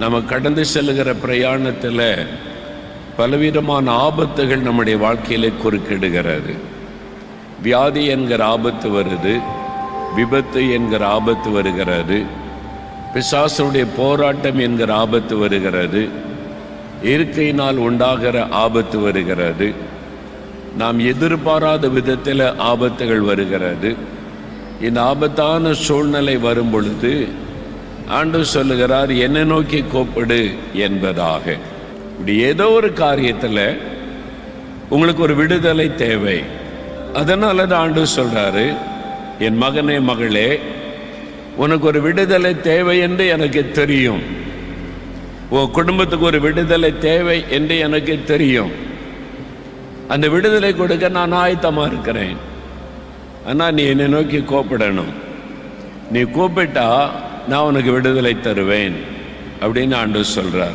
நம்ம கடந்து செல்லுகிற பிரயாணத்தில் பலவிதமான ஆபத்துகள் நம்முடைய வாழ்க்கையில் குறுக்கிடுகிறது. வியாதி என்கிற ஆபத்து வருது விபத்து என்கிற ஆபத்து வருகிறது பிசாசனுடைய போராட்டம் என்கிற ஆபத்து வருகிறது இயற்கையினால் உண்டாகிற ஆபத்து வருகிறது நாம் எதிர்பாராத விதத்தில் ஆபத்துகள் வருகிறது. இந்த ஆபத்தான சூழ்நிலை வரும் பொழுது ஆண்டு சொல்லுகிறார் என்னை நோக்கி கூப்பிடு என்பதாக. இப்படி ஏதோ ஒரு காரியத்தில் உங்களுக்கு ஒரு விடுதலை தேவை. அதனால தான் ஆண்டு சொல்றாரு என் மகனே மகளே உனக்கு ஒரு விடுதலை தேவை என்று எனக்கு தெரியும். உன் குடும்பத்துக்கு ஒரு விடுதலை தேவை என்று எனக்கு தெரியும். அந்த விடுதலை கொடுக்க நான் ஆயத்தமாக இருக்கிறேன். ஆனால் நீ என்னை நோக்கி கூப்பிடணும். நீ கூப்பிட்டா நான் உனக்கு விடுதலை தருவேன் அப்படின்னு ஆண்டு சொல்கிறார்